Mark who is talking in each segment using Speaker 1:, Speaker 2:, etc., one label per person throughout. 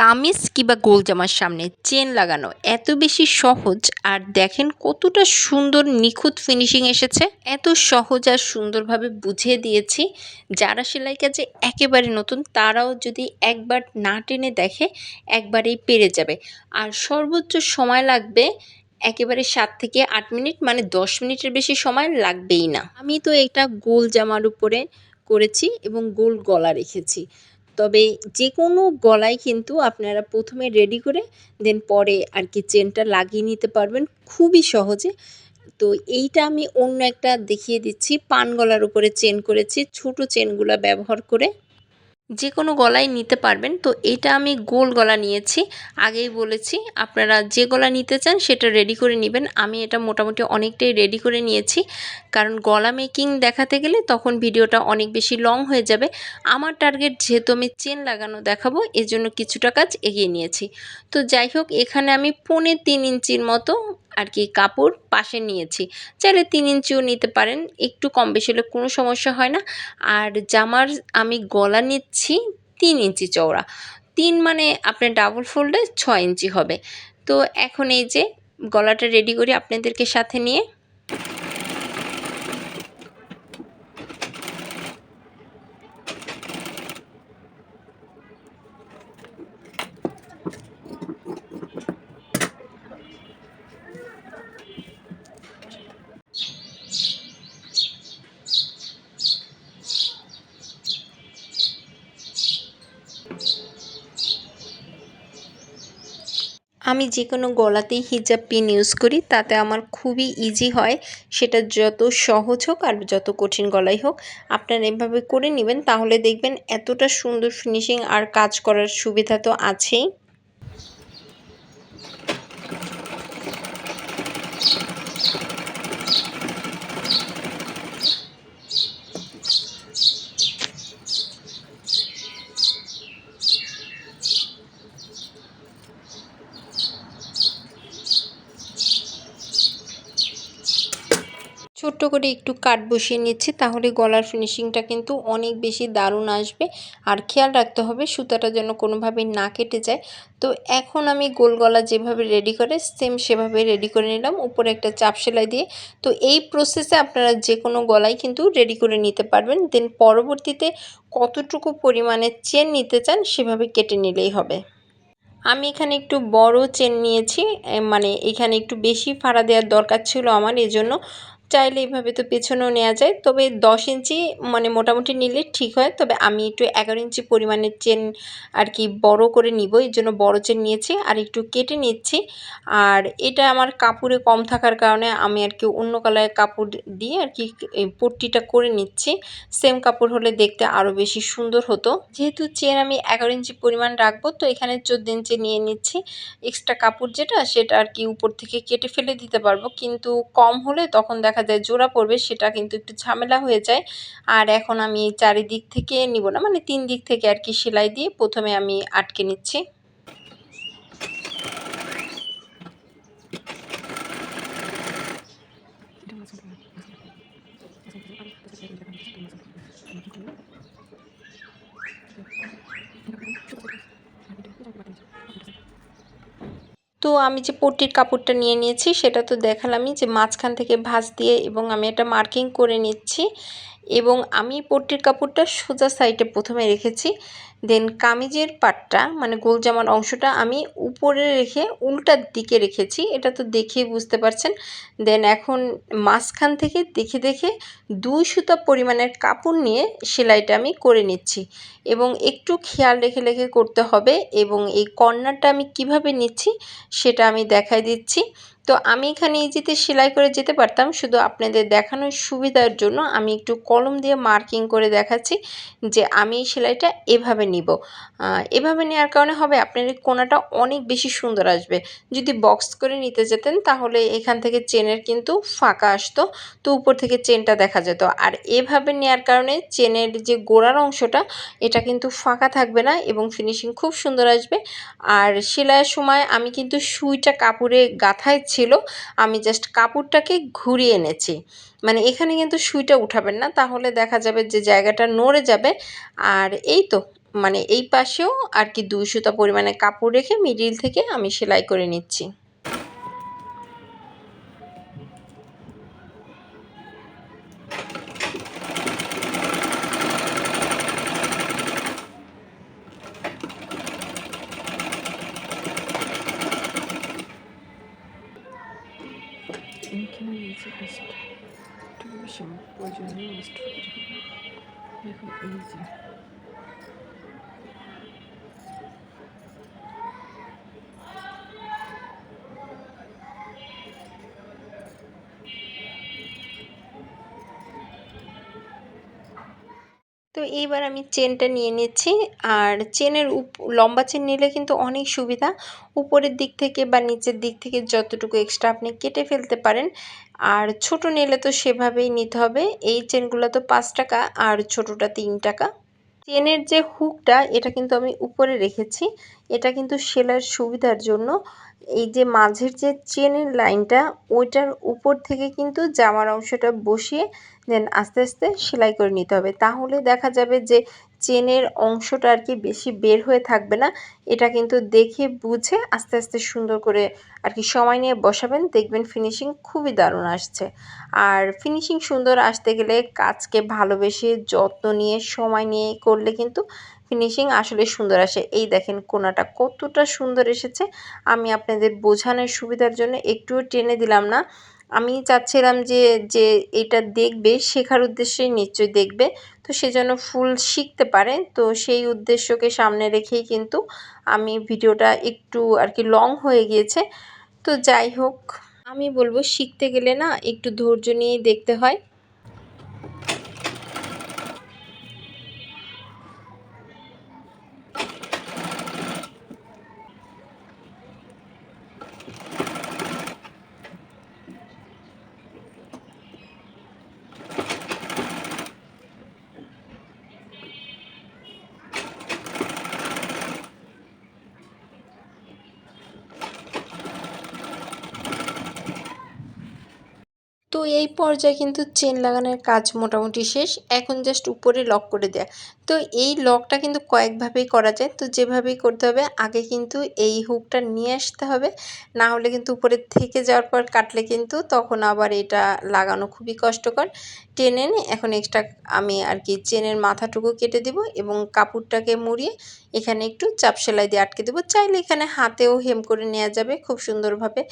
Speaker 1: কামিজ কিংবা গোল জামার সামনে চেন লাগানো এত বেশি সহজ আর দেখেন কতটা সুন্দর নিখুঁত ফিনিশিং এসেছে। এত সহজ আর সুন্দরভাবে বুঝিয়ে দিয়েছি। যারা সেলাই কাজে একেবারে নতুন, তারাও যদি একবার না টেনে দেখে একবারেই পেরে যাবে। আর সর্বোচ্চ সময় লাগবে একেবারে সাত থেকে আট মিনিট মানে দশ মিনিটের বেশি সময় লাগবেই না। আমি তো এটা গোল জামার উপরে করেছি এবং গোল গলা রেখেছি। তবে যে কোনো গলায় কিন্তু আপনারা প্রথমে রেডি করে দেন পরে আর কি চেনটা লাগিয়ে নিতে পারবেন খুবই সহজে। তো এইটা আমি অন্য একটা দেখিয়ে দিচ্ছি, পান গলার উপরে চেন করেছি, ছোট চেনগুলো ব্যবহার করে যে কোনো গলায় নিতে পারবেন। তো এটা আমি গোল গলা নিয়েছি। আগেই বলেছি, আপনারা যে গলা নিতে চান সেটা রেডি করে নেবেন। আমি এটা মোটামুটি অনেকটাই রেডি করে নিয়েছি। কারণ গলা মেকিং দেখাতে গেলে তখন ভিডিওটা অনেক বেশি লং হয়ে যাবে। আমার টার্গেট যেহেতু আমি চেন লাগানো দেখাবো, এজন্য কিছুটা কাজ এগিয়ে নিয়েছি। তো যাই হোক, এখানে আমি পৌনে তিন ইঞ্চির মতো আর কি কাপড় পাশে নিয়েছি। চাইলে তিন ইঞ্চিও নিতে পারেন, একটু কম বেশি হলে কোনো সমস্যা হয় না। আর জামার আমি গলা নিচ্ছি তিন ইঞ্চি চওড়া। তিন মানে আপনার ডাবল ফোল্ডে ছয় ইঞ্চি হবে। তো এখন এই যে গলাটা রেডি করি আপনাদেরকে সাথে নিয়ে। আমি যে কোনো গলাতেই হিজাব পিন ইউজ করি, তাতে আমার খুবই ইজি হয়। সেটা যত সহজ হোক আর যত কঠিন গলাই হোক, আপনারা এভাবে করে নেবেন, তাহলে দেখবেন এতটা সুন্দর ফিনিশিং আর কাজ করার সুবিধা তো আছেই ছোট্ট করে একটু কাট বসিয়ে নিচ্ছি, তাহলে গলার ফিনিশিংটা কিন্তু অনেক বেশি দারুণ আসবে। আর খেয়াল রাখতে হবে সুতাটা যেন কোনোভাবে না কেটে যায়। তো এখন আমি গোল গলা যেভাবে রেডি করে সেম সেভাবে রেডি করে নিলাম। উপরে একটা চাপ সেলাই দিয়ে। তো এই প্রসেসে আপনারা যে কোনো গলাই কিন্তু রেডি করে নিতে পারবেন। দেন পরবর্তীতে কতটুকু পরিমাণে চেন নিতে চান, সেভাবে কেটে নিলেই হবে। আমি এখানে একটু বড় চেন নিয়েছি মানে এখানে একটু বেশি ফাড়া দেওয়ার দরকার ছিল আমার, এজন্য চাইলে এইভাবে তো পেছনেও নেওয়া যায়। তবে দশ ইঞ্চি মানে মোটামুটি নিলে ঠিক হয়। তবে আমি একটু এগারো ইঞ্চি পরিমাণের চেন আর কি বড় করে নিব। এর জন্য বড় চেন নিয়েছি আর একটু কেটে নিচ্ছি। আর এটা আমার কাপড়ে কম থাকার কারণে আমি আর কি অন্য কালারের কাপড় দিয়ে আর কি পট্টিটা করে নিচ্ছি। সেম কাপড় হলে দেখতে আরও বেশি সুন্দর হতো। যেহেতু চেন আমি এগারো ইঞ্চি পরিমাণ রাখব, তো এখানে চোদ্দ ইঞ্চি নিয়ে নিচ্ছি। এক্সট্রা কাপড় যেটা, সেটা আর কি উপর থেকে কেটে ফেলে দিতে পারব। কিন্তু কম হলে তখন দেখা দেখা যায় জোড়া পড়বে, সেটা কিন্তু একটু ঝামেলা হয়ে যায়। আর এখন আমি চারিদিক থেকে নিব না মানে তিন দিক থেকে আর কি সেলাই দিয়ে প্রথমে আমি আটকে নিচ্ছি। তো আমি যে পট্টির কাপড়টা নিয়ে নিয়েছি, সেটা তো দেখালামই যে মাঝখান থেকে ভাঁজ দিয়ে এবং আমি এটা মার্কিং করে নিচ্ছি। এবং আমি পট্টির কাপড়টা সোজা সাইডে প্রথমে রেখেছি। দেন কামিজের পাটটা মানে গোল জামার অংশটা আমি উপরে রেখে উল্টার দিকে রেখেছি। এটা তো দেখেই বুঝতে পারছেন। দেন এখন মাঝখান থেকে দেখে দেখে দুই সুতা পরিমাণের কাপড় নিয়ে সেলাইটা আমি করে নিচ্ছি। এবং একটু খেয়াল রেখে রেখে করতে হবে এবং এই কর্নারটা আমি কীভাবে নিচ্ছি সেটা আমি দেখাই দিচ্ছি। তো আমি এখানে ইজিতে সেলাই করে যেতে পারতাম। শুধু আপনাদের দেখানোর সুবিধার জন্য আমি একটু কলম দিয়ে মার্কিং করে দেখাচ্ছি যে আমি এই সেলাইটা এভাবে নিব। এভাবে নেওয়ার কারণে হবে আপনার কোনাটা অনেক বেশি সুন্দর আসবে। যদি বক্স করে নিতে যেতেন তাহলে এখান থেকে চেনের কিন্তু ফাঁকা আসতো, তো উপর থেকে চেনটা দেখা যেত। আর এভাবে নেওয়ার কারণে চেনের যে গোড়ার অংশটা, এটা কিন্তু ফাঁকা থাকবে না এবং ফিনিশিং খুব সুন্দর আসবে। আর সেলাইয়ের সময় আমি কিন্তু সুইটা কাপড়ে গাথায় ছিল, আমি জাস্ট কাপড়টাকে ঘুরিয়ে এনেছি। মানে এখানে কিন্তু সুইটা উঠাবেন না, তাহলে দেখা যাবে যে জায়গাটা নড়ে যাবে। আর এই তো মানে এই পাশেও আর কি দুই সুতা পরিমাণে কাপড় রেখে মিডিল থেকে আমি সেলাই করে নিচ্ছি।
Speaker 2: এখানে নিচে কাজটা একটু বেশি প্রয়োজনীয় নষ্ট করে
Speaker 1: তো এইবার আমি চেনটা নিয়ে নিচ্ছি। আর চেনের উপ, লম্বা চেন নিলে কিন্তু অনেক সুবিধা। উপরের দিক থেকে বা নিচের দিক থেকে যতটুকু এক্সট্রা আপনি কেটে ফেলতে পারেন। আর ছোট নিলে তো সেভাবেই নিতে হবে। এই চেনগুলো তো পাঁচ টাকা আর ছোটোটা তিন টাকা। চেনের যে হুকটা, এটা কিন্তু আমি উপরে রেখেছি। এটা কিন্তু সেলাইয়ের সুবিধার জন্য। এই যে মাঝের যে চেনের লাইনটা, ওইটার উপর থেকে কিন্তু জামার অংশটা বসিয়ে দেন আস্তে আস্তে সেলাই করে নিতে হবে। তাহলে দেখা যাবে যে চেনের অংশটা আর কি বেশি বের হয়ে থাকবে না। এটা কিন্তু দেখে, বুঝে, আস্তে আস্তে সুন্দর করে আর কি সময় নিয়ে বসাবেন। দেখবেন ফিনিশিং খুবই দারুণ আসছে। আর ফিনিশিং সুন্দর আসতে গেলে কাজকে ভালোবেসে, যত্ন নিয়ে, সময় নিয়ে করলে কিন্তু ফিনিশিং আসলে সুন্দর আসে। এই দেখেন কোনাটা কতটা সুন্দর এসেছে। আমি আপনাদের বোঝানোর সুবিধার জন্য একটুও টেনে দিলাম না। আমি চাচ্ছিলাম যে যে এটা দেখবে, শেখার উদ্দেশ্যে নিশ্চয়ই দেখবে। তো সে যেন ফুল শিখতে পারে। তো সেই উদ্দেশ্যকে সামনে রেখেই কিন্তু আমি ভিডিওটা একটু আর কি লং হয়ে গিয়েছে। তো যাই হোক, আমি বলব শিখতে গেলে না একটু ধৈর্য নিয়েই দেখতে হয়। তো এই পর্যায়ে কিন্তু চেন লাগানোর কাজ মোটামুটি শেষ। এখন জাস্ট উপরে লক করে দেয়া। তো এই লকটা কিন্তু কয়েকভাবেই করা যায়। তো যেভাবেই করতে হবে, আগে কিন্তু এই হুকটা নিয়ে আসতে হবে। না হলে কিন্তু উপরে থেকে যাওয়ার পর কাটলে কিন্তু তখন আবার এটা লাগানো খুবই কষ্টকর। টেনে এনে এখন এক্সট্রা আমি আর কি চেনের মাথাটুকু কেটে দিব এবং কাপড়টাকে মুড়িয়ে এখানে একটু চাপ সেলাই দিয়ে আটকে দেবো। চাইলে এখানে হাতেও হেম করে নেওয়া যাবে খুব সুন্দরভাবে।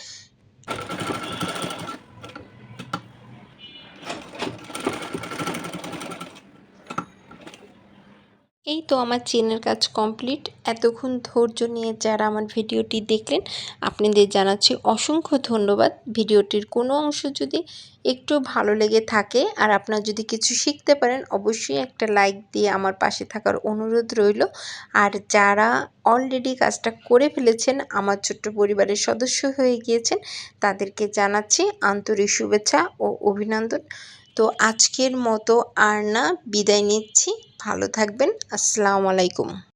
Speaker 1: এই তো আমার চেনের কাজ কমপ্লিট। এতক্ষণ ধৈর্য নিয়ে যারা আমার ভিডিওটি দেখলেন, আপনাদের জানাচ্ছি অসংখ্য ধন্যবাদ। ভিডিওটির কোনো অংশ যদি একটু ভালো লেগে থাকে আর আপনার যদি কিছু শিখতে পারেন, অবশ্যই একটা লাইক দিয়ে আমার পাশে থাকার অনুরোধ রইল। আর যারা অলরেডি কাজটা করে ফেলেছেন, আমার ছোট্ট পরিবারের সদস্য হয়ে গিয়েছেন, তাদেরকে জানাচ্ছি আন্তরিক শুভেচ্ছা ও অভিনন্দন। তো আজকের মতো আর না বিদায় নিচ্ছি। ভালো থাকবেন। আসসালামু আলাইকুম।